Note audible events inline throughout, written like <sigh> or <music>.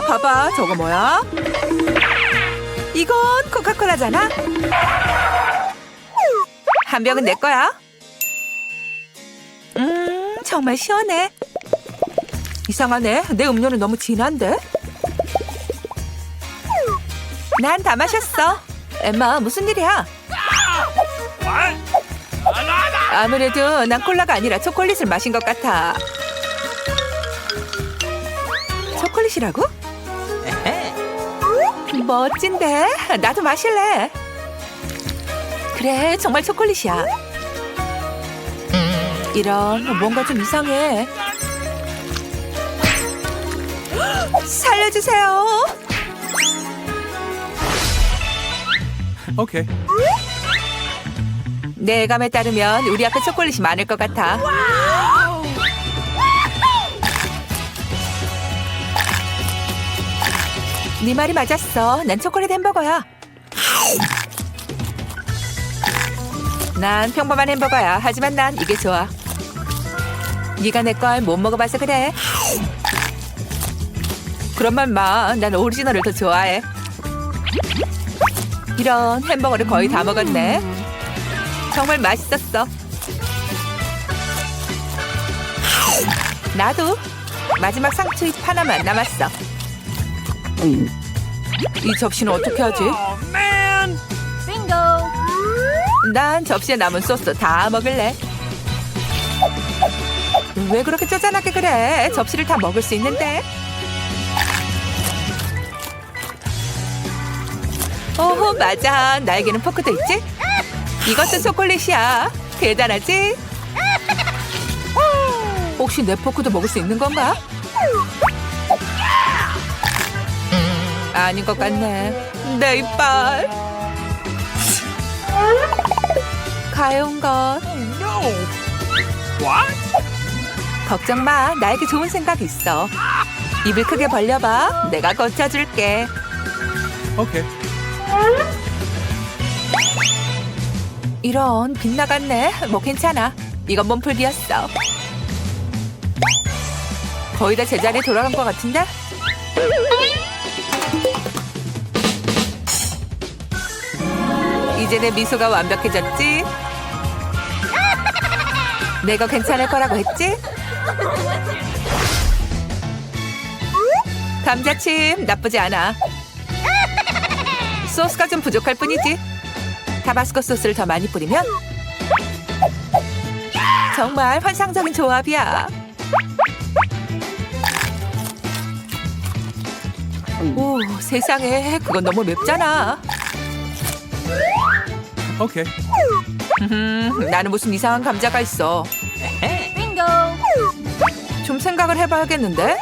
봐봐 저거 뭐야? 이건 코카콜라잖아. 한 병은 내 거야. 음 정말 시원해. 이상하네. 내 음료는 너무 진한데? 난 다 마셨어. 엠마 무슨 일이야? 아무래도 난 콜라가 아니라 초콜릿을 마신 것 같아. 초콜릿이라고? 멋진데? 나도 마실래. 그래, 정말 초콜릿이야. 이런 뭔가 좀 이상해. 살려주세요. Okay. 내 감에 따르면 우리 앞에 초콜릿이 많을 것 같아. 네 말이 맞았어. 난 초콜릿 햄버거야. 난 평범한 햄버거야. 하지만 난 이게 좋아. 네가 내 걸 못 먹어봐서 그래. 그런 말 마. 난 오리지널을 더 좋아해. 이런 햄버거를 거의 다 먹었네. 정말 맛있었어. 나도 마지막 상추잎 하나만 남았어. 이 접시는 어떻게 하지? Oh! 난 접시에 남은 소스 다 먹을래. 왜 그렇게 쪼잔하게 그래? 접시를 다 먹을 수 있는데. 오, 맞아. 나에게는 포크도 있지? 이것도 초콜릿이야. 대단하지? 혹시 내 포크도 먹을 수 있는 건가? 아닌 것 같네. 내 이빨. 가여운 것. No! What? 걱정 마. 나에게 좋은 생각이 있어. 입을 크게 벌려봐. 내가 고쳐줄게. Okay. 이런 빗나갔네. 뭐 괜찮아. 이건 몸풀기였어. 거의 다 제자리에 돌아간 것 같은데? 이제 내 미소가 완벽해졌지? 내가 괜찮을 거라고 했지? 감자칩 나쁘지 않아. 소스가 좀 부족할 뿐이지. 타바스코 소스를 더 많이 뿌리면 정말 환상적인 조합이야. 오, 세상에 그건 너무 맵잖아. Okay. 음, 나는 무슨 이상한 감자가 있어. 좀 생각을 해봐야겠는데?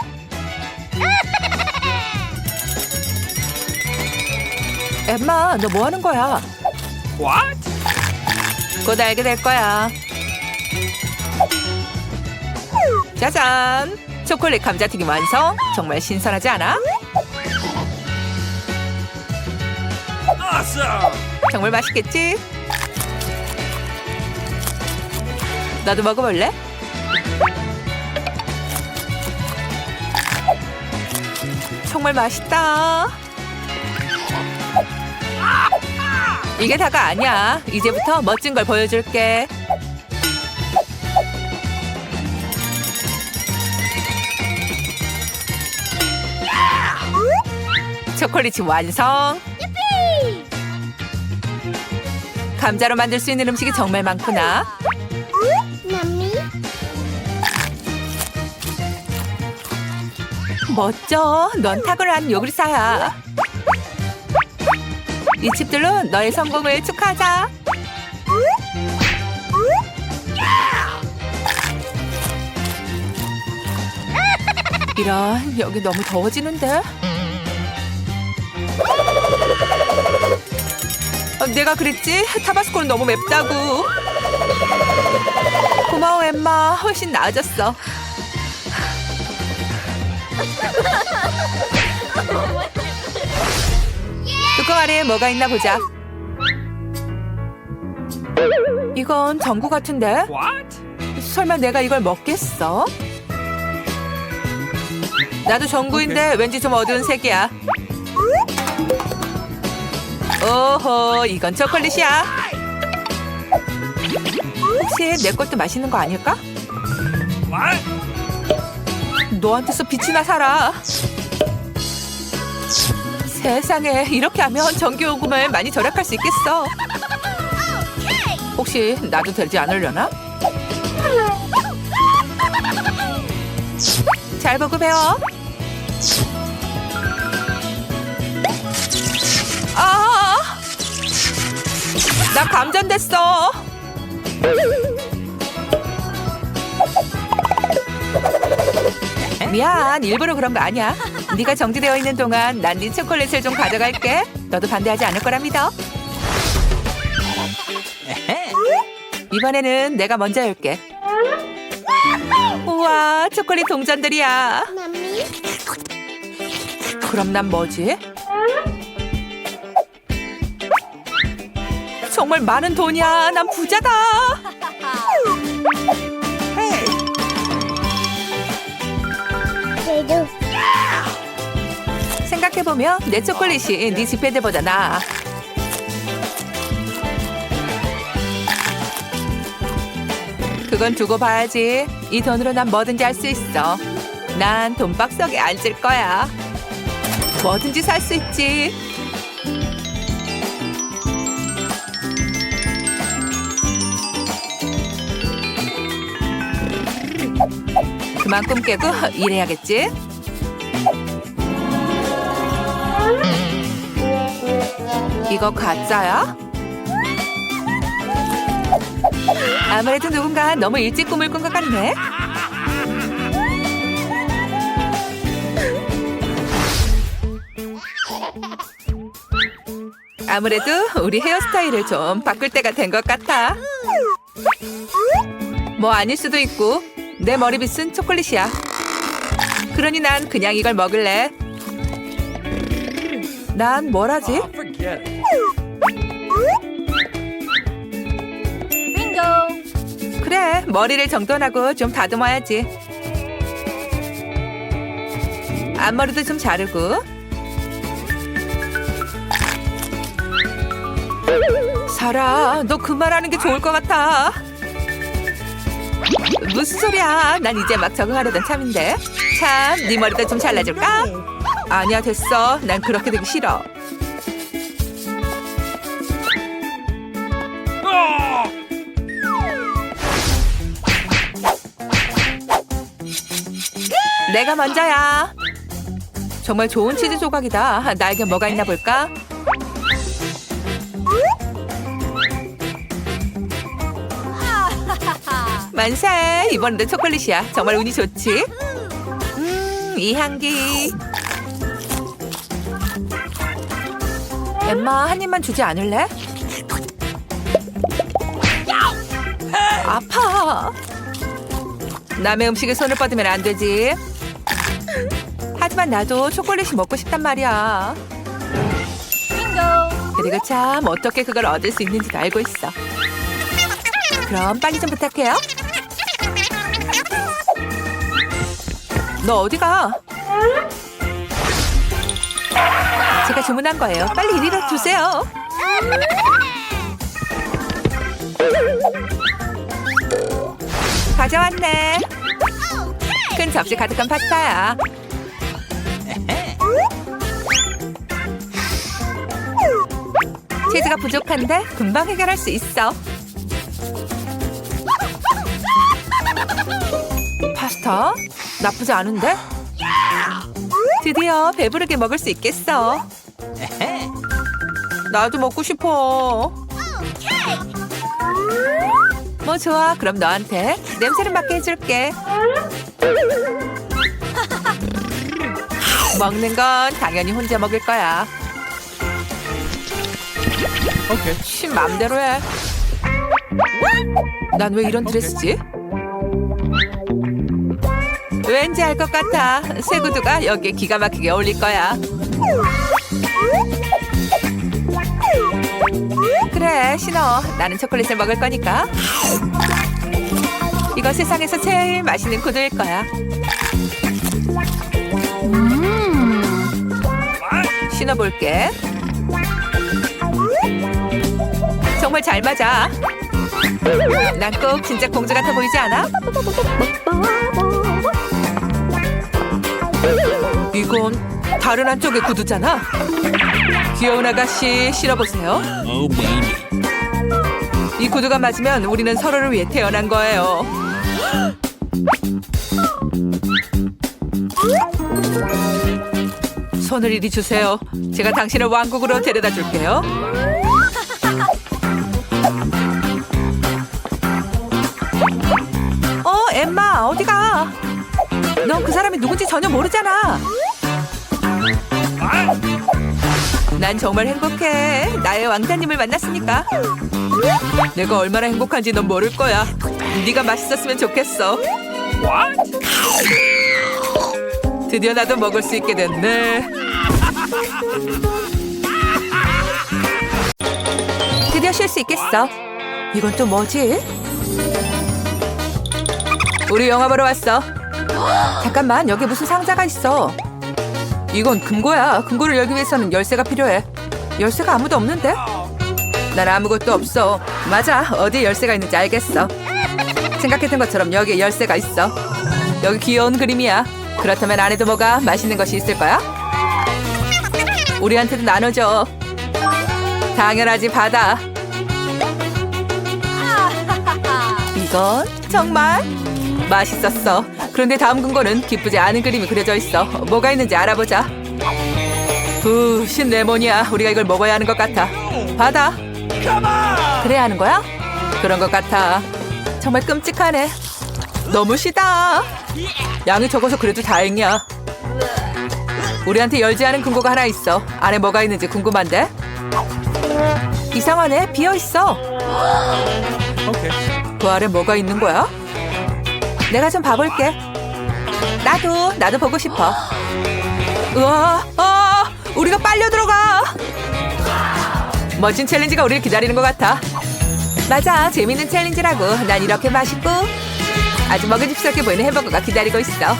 엠마, 너 뭐 하는 거야? What? 곧 알게 될 거야. 짜잔! 초콜릿 감자 튀김 완성! 정말 신선하지 않아? Awesome! 정말 맛있겠지? 나도 먹어볼래? 정말 맛있다. 이게 다가 아니야. 이제부터 멋진 걸 보여줄게. 초콜릿이 완성. 감자로 만들 수 있는 음식이 정말 많구나. 멋져. 넌 탁월한 요리사야. 이 칩들로 너의 성공을 축하하자. 이런 여기 너무 더워지는데. 내가 그랬지? 타바스코는 너무 맵다고. 고마워 엠마. 훨씬 나아졌어. 뚜껑 아래에 뭐가 있나 보자. 이건 전구 같은데? 설마 내가 이걸 먹겠어? 나도 전구인데 왠지 좀 어두운 색이야. 오호, 이건 초콜릿이야. 혹시 내 것도 맛있는 거 아닐까? 너한테서 빛이나 살아. 세상에 이렇게 하면 전기 요금을 많이 절약할 수 있겠어. 혹시 나도 되지 않으려나? 잘 보고 배워. 나 감전됐어. 미안, 일부러 그런 거 아니야. 네가 정지되어 있는 동안 난 네 초콜릿을 좀 가져갈게. 너도 반대하지 않을 거라 믿어. 이번에는 내가 먼저 열게. 우와, 초콜릿 동전들이야. 그럼 난 뭐지? 정말 많은 돈이야. 난 부자다. 생각해보면 내 초콜릿이 네 지폐들보다 나아. 그건 두고 봐야지. 이 돈으로 난 뭐든지 할 수 있어. 난 돈박스에 앉을 거야. 뭐든지 살 수 있지. 그만 꿈 깨고 일해야겠지. 이거 가짜야? 아무래도 누군가 너무 일찍 꿈을 꾼 것 같네. 아무래도 우리 헤어스타일을 좀 바꿀 때가 된 것 같아. 뭐 아닐 수도 있고 내 머리빗은 초콜릿이야. 그러니 난 그냥 이걸 먹을래. 난 뭘 하지? Oh. 그래, 머리를 정돈하고 좀 다듬어야지. 앞머리도 좀 자르고. 사라, 너그 말하는 게 좋을 것 같아. 무슨 소리야? 난 이제 막 적응하려던 참인데. 참, 네 머리도 좀 잘라줄까? 아니야, 됐어. 난 그렇게 되기 싫어. 내가 먼저야. 정말 좋은 치즈 조각이다. 나에게 뭐가 있나 볼까? 만세! 이번에도 초콜릿이야. 정말 운이 좋지? 음, 이 향기. 엠마, 한 입만 주지 않을래? 아파. 남의 음식에 손을 뻗으면 안 되지. 하지만 나도 초콜릿이 먹고 싶단 말이야. 그리고 참 어떻게 그걸 얻을 수 있는지도 알고 있어. 그럼 빨리 좀 부탁해요. 너 어디 가? 제가 주문한 거예요. 빨리 이리로 주세요. 가져왔네. 큰 접시 가득한 파스타야. 치즈가 부족한데 금방 해결할 수 있어. 파스타? 나쁘지 않은데? 드디어 배부르게 먹을 수 있겠어. 나도 먹고 싶어. 뭐 좋아. 그럼 너한테 냄새를 맡게 해줄게. 먹는 건 당연히 혼자 먹을 거야. Okay. 씨 맘대로 해. 난 왜 이런 드레스지? 왠지 알 것 같아. 새 구두가 여기에 기가 막히게 어울릴 거야. 그래, 신어. 나는 초콜릿을 먹을 거니까. 이거 세상에서 제일 맛있는 구두일 거야. 신어볼게. 정말 잘 맞아. 난 꼭 진짜 공주 같아 보이지 않아? 이건 다른 한쪽의 구두잖아. 귀여운 아가씨 신어보세요. Oh. 이 구두가 맞으면 우리는 서로를 위해 태어난 거예요. 손을 이리 주세요. 제가 당신을 왕국으로 데려다 줄게요. 어, 엠마, 어디가? 넌 그 사람이 누군지 전혀 모르잖아. 난 정말 행복해. 나의 왕자님을 만났으니까. 내가 얼마나 행복한지 넌 모를 거야. 네가 맛있었으면 좋겠어. 드디어 나도 먹을 수 있게 됐네. 드디어 쉴 수 있겠어. 이건 또 뭐지? 우리 영화 보러 왔어. 잠깐만, 여기 무슨 상자가 있어. 이건 금고야. 금고를 열기 위해서는 열쇠가 필요해. 열쇠가 아무도 없는데? 난 아무것도 없어. 맞아. 어디에 열쇠가 있는지 알겠어. 생각했던 것처럼 여기에 열쇠가 있어. 여기 귀여운 그림이야. 그렇다면 안에도 뭐가 맛있는 것이 있을 거야? 우리한테도 나눠줘. 당연하지, 받아. <laughs> 이건 정말 맛있었어. 그런데 다음 근거는 기쁘지 않은 그림이 그려져 있어. 뭐가 있는지 알아보자. 후, 신레몬이야. 우리가 이걸 먹어야 하는 것 같아. 받아. 그래야 하는 거야? 그런 것 같아. 정말 끔찍하네. 너무 시다. 양이 적어서 그래도 다행이야. 우리한테 열지 않은 금고가 하나 있어. 안에 뭐가 있는지 궁금한데? 이상하네. 비어 있어. 그 아래 뭐가 있는 거야? 내가 좀 봐볼게. 나도 나도 보고 싶어. 우와, 아, 우리가 빨려 들어가. 멋진 챌린지가 우리를 기다리는 것 같아. 맞아, 재밌는 챌린지라고. 난 이렇게 맛있고 아주 먹음직스럽게 보이는 햄버거가 기다리고 있어.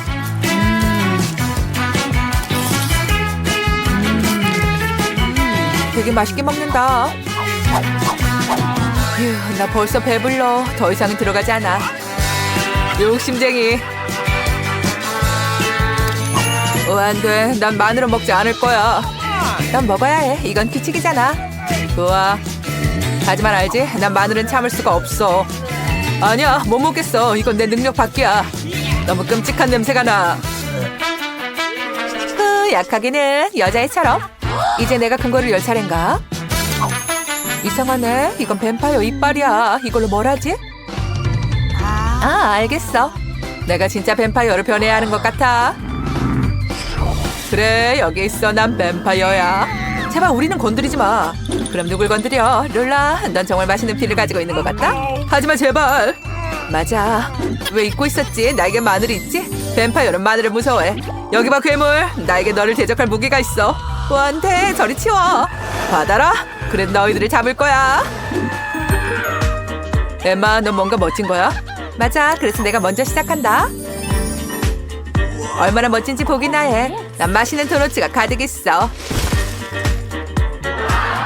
음, 되게 맛있게 먹는다. 휴, 나 벌써 배불러. 더 이상은 들어가지 않아. 욕심쟁이. 어, 안 돼. 난 마늘은 먹지 않을 거야. 난 먹어야 해. 이건 규칙이잖아. 좋아. 하지만 알지? 난 마늘은 참을 수가 없어. 아니야, 못 먹겠어. 이건 내 능력 밖이야. 너무 끔찍한 냄새가 나. 흐, 약하기는 여자애처럼. 이제 내가 근거를 열 차례인가? 이상하네. 이건 뱀파이어 이빨이야. 이걸로 뭘 하지? 아, 알겠어. 내가 진짜 뱀파이어로 변해야 하는 것 같아. 그래, 여기 있어. 난 뱀파이어야. 제발 우리는 건드리지 마. 그럼 누굴 건드려? 룰라, 넌 정말 맛있는 피를 가지고 있는 것 같다? 하지마, 제발. 맞아. 왜 잊고 있었지? 나에게 마늘이 있지? 뱀파이어는 마늘을 무서워해. 여기 봐, 괴물. 나에게 너를 대적할 무기가 있어. 돼. 저리 치워. 받아라. 그래, 너희들을 잡을 거야. 엠마, 넌 뭔가 멋진 거야? 맞아. 그래서 내가 먼저 시작한다. 얼마나 멋진지 보기나 해. 난 맛있는 도너츠가 가득 있어.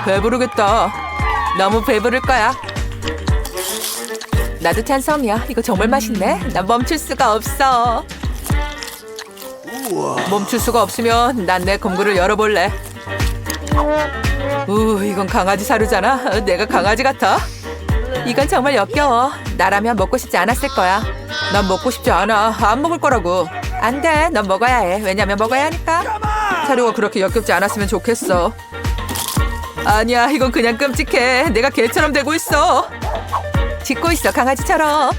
배부르겠다. 너무 배부를 거야. 나도 찬성이야. 이거 정말 맛있네. 난 멈출 수가 없어. 멈출 수가 없으면 난 내 검구를 열어볼래. 우, 이건 강아지 사료잖아. 내가 강아지 같아. 이건 정말 역겨워. 나라면 먹고 싶지 않았을 거야. 난 먹고 싶지 않아. 안 먹을 거라고. 안 돼. 넌 먹어야 해. 왜냐면 먹어야 하니까. 사료가 그렇게 역겹지 않았으면 좋겠어. 아니야, 이건 그냥 끔찍해. 내가 개처럼 되고 있어. 짖고 있어, 강아지처럼.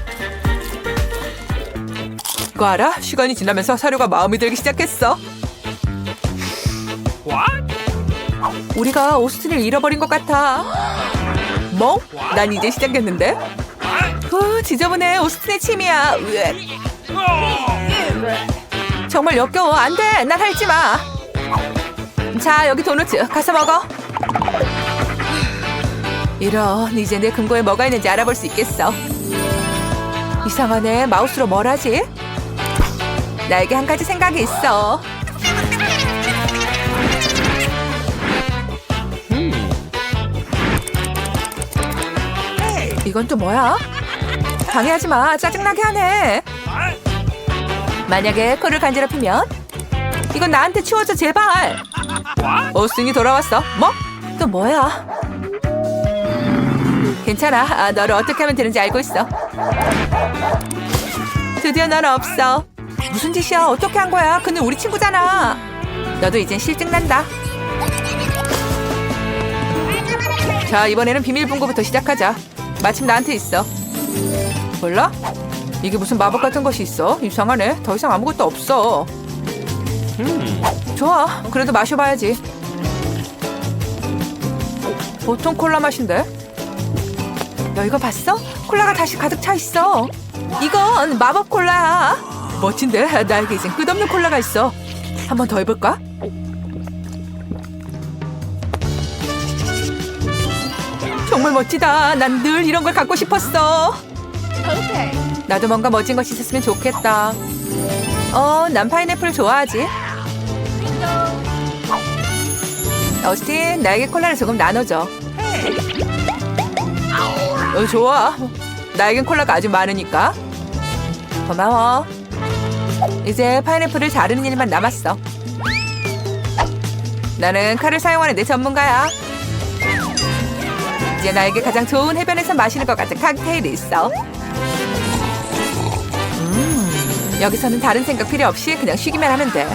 그거 알아? 시간이 지나면서 사료가 마음이 들기 시작했어. What? 우리가 오스틴을 잃어버린 것 같아. 뭐? 난 이제 시작했는데? 후, 지저분해. 오스틴의 침이야. 으악. 정말 역겨워. 안 돼. 난 할지 마. 자, 여기 도넛. 가서 먹어. 이런, 이제 내 근거에 뭐가 있는지 알아볼 수 있겠어. 이상하네. 마우스로 뭘 하지? 나에게 한 가지 생각이 있어. 이건 또 뭐야? 방해하지 마. 짜증나게 하네. 만약에 코를 간지럽히면 이건 나한테 치워줘 제발. 오승이 돌아왔어. 뭐? 또 뭐야? 괜찮아. 아, 너를 어떻게 하면 되는지 알고 있어. 드디어 넌 없어. 무슨 짓이야? 어떻게 한 거야? 그는 우리 친구잖아. 너도 이젠 실증 난다. 자, 이번에는 비밀 bun거부터 시작하자. 마침 나한테 있어. 몰라? 이게 무슨 마법 같은 것이 있어? 이상하네. 더 이상 아무것도 없어. 좋아. 그래도 마셔봐야지. 보통 콜라 맛인데? 너 이거 봤어? 콜라가 다시 가득 차 있어. 이건 마법 콜라야. 멋진데? 나에게 이젠 끝없는 콜라가 있어. 한 번 더 해볼까? 정말 멋지다. 난 늘 이런 걸 갖고 싶었어. 나도 뭔가 멋진 것이 있었으면 좋겠다. 어, 난 파인애플 좋아하지. 어스틴, 나에게 콜라를 조금 나눠줘. 어, 좋아. 나에겐 콜라가 아주 많으니까. 고마워. 이제 파인애플을 자르는 일만 남았어. 나는 칼을 사용하는 데 전문가야. 이제 나에게 가장 좋은 해변에서 마시는 것 같은 칵테일이 있어. 음, 여기서는 다른 생각 필요 없이 그냥 쉬기만 하면 돼.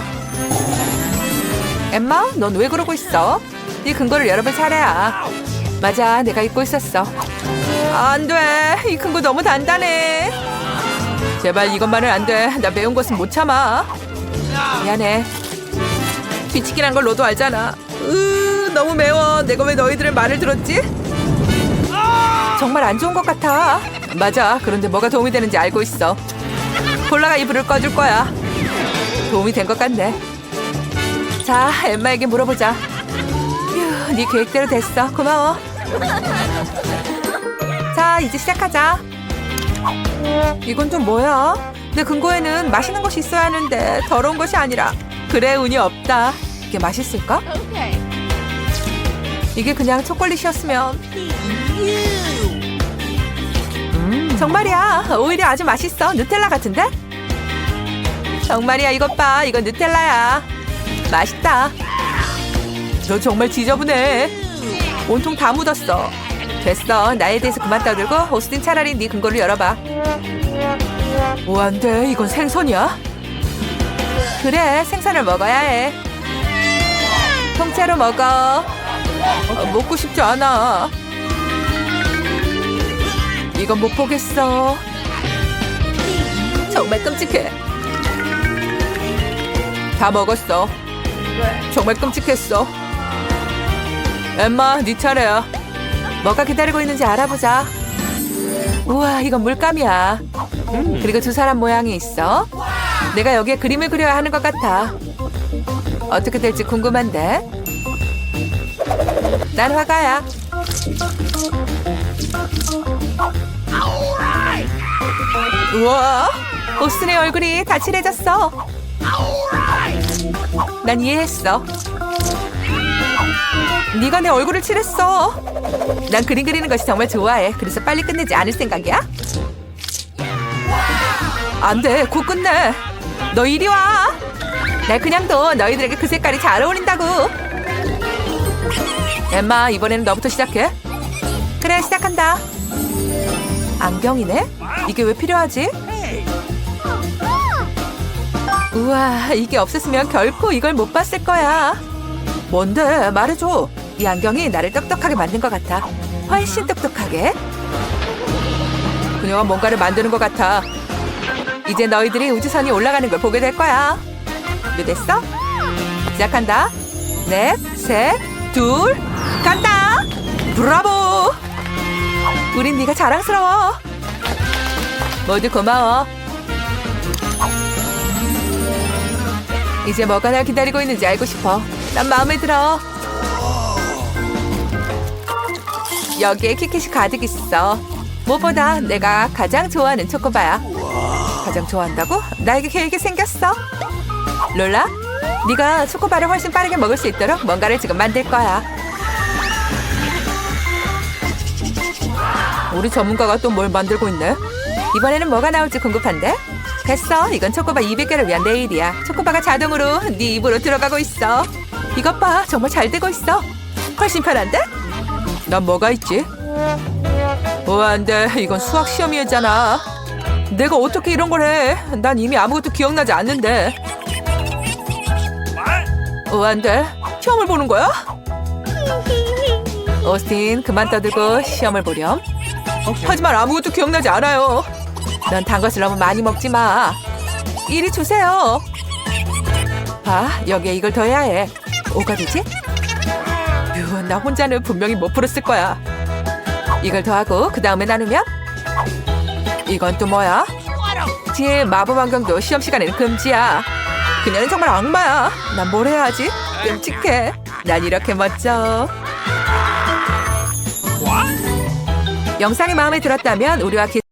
엠마, 넌 왜 그러고 있어? 네 근거를 열어볼 차례야. 맞아, 내가 잊고 있었어. 안 돼, 이 근거 너무 단단해. 제발 이것만은 안 돼. 나 매운 것은 못 참아. 미안해. 뒤치기란 걸 너도 알잖아. 으, 너무 매워. 내가 왜 너희들의 말을 들었지? 정말 안 좋은 것 같아. 맞아. 그런데 뭐가 도움이 되는지 알고 있어. 콜라가 이 불을 꺼줄 거야. 도움이 된 것 같네. 자, 엠마에게 물어보자. 휴, 네 계획대로 됐어. 고마워. 자, 이제 시작하자. 이건 좀 뭐야? 내 근거에는 맛있는 것이 있어야 하는데 더러운 것이 아니라 그래 운이 없다. 이게 맛있을까? 이게 그냥 초콜릿이었으면 음, 정말이야. 오히려 아주 맛있어. 누텔라 같은데? 정말이야. 이것 봐. 이건 누텔라야. 맛있다. 너 정말 지저분해. 온통 다 묻었어. 됐어. 나에 대해서 그만 떠들고 오스틴 차라리 네 근거를 열어봐. 오, 안 돼. 이건 생선이야? 그래. 생선을 먹어야 해. 통째로 먹어. 어, 먹고 싶지 않아. 이건 못 보겠어. 정말 끔찍해. 다 먹었어. 정말 끔찍했어. 엠마, 네 차례야. 뭐가 기다리고 있는지 알아보자. 우와, 이건 물감이야. 그리고 두 사람 모양이 있어. 내가 여기에 그림을 그려야 하는 것 같아. 어떻게 될지 궁금한데. 난 화가야. 우와, 오스의 얼굴이 다 칠해졌어. 난 이해했어. 네가 내 얼굴을 칠했어. 난 그림 그리는 것이 정말 좋아해. 그래서 빨리 끝내지 않을 생각이야? 안 돼, 곧 끝내. 너 이리 와. 날 그냥 둬. 너희들에게 그 색깔이 잘 어울린다고. 엠마, 이번에는 너부터 시작해. 그래, 시작한다. 안경이네? 이게 왜 필요하지? 우와, 이게 없었으면 결코 이걸 못 봤을 거야. 뭔데? 말해줘. 이 안경이 나를 똑똑하게 만든 것 같아. 훨씬 똑똑하게. 그녀가 뭔가를 만드는 것 같아. 이제 너희들이 우주선이 올라가는 걸 보게 될 거야. 준비됐어? 시작한다. 넷, 셋, 둘, 간다. 브라보. 우린 네가 자랑스러워. 모두 고마워. 이제 뭐가 날 기다리고 있는지 알고 싶어. 난 마음에 들어. 여기에 키켓이 가득 있어. 무엇보다 내가 가장 좋아하는 초코바야. 가장 좋아한다고? 나에게 계획이 생겼어. 롤라, 네가 초코바를 훨씬 빠르게 먹을 수 있도록 뭔가를 지금 만들 거야. 우리 전문가가 또 뭘 만들고 있네. 이번에는 뭐가 나올지 궁금한데? 됐어. 이건 초코바 200개를 위한 네일이야. 초코바가 자동으로 네 입으로 들어가고 있어. 이것 봐. 정말 잘 되고 있어. 훨씬 편한데? 난 뭐가 있지? 어, 안 돼. 이건 수학 시험이었잖아. 내가 어떻게 이런 걸 해? 난 이미 아무것도 기억나지 않는데. What? 어, 안 돼. 시험을 보는 거야? <laughs> 오스틴, 그만 떠들고 시험을 보렴. 하지만 아무것도 기억나지 않아요. 넌 단 것을 너무 많이 먹지 마. 이리 주세요. 봐, 여기에 이걸 더해야 해. 뭐가 되지? 휴, 나 혼자는 분명히 못 풀었을 거야. 이걸 더하고 그 다음에 나누면? 이건 또 뭐야? 뒤에 마법 안경도 시험 시간에는 금지야. 그녀는 정말 악마야. 난 뭘 해야 하지? 끔찍해. 난 이렇게 멋져. 영상이 마음에 들었다면 우리와 기...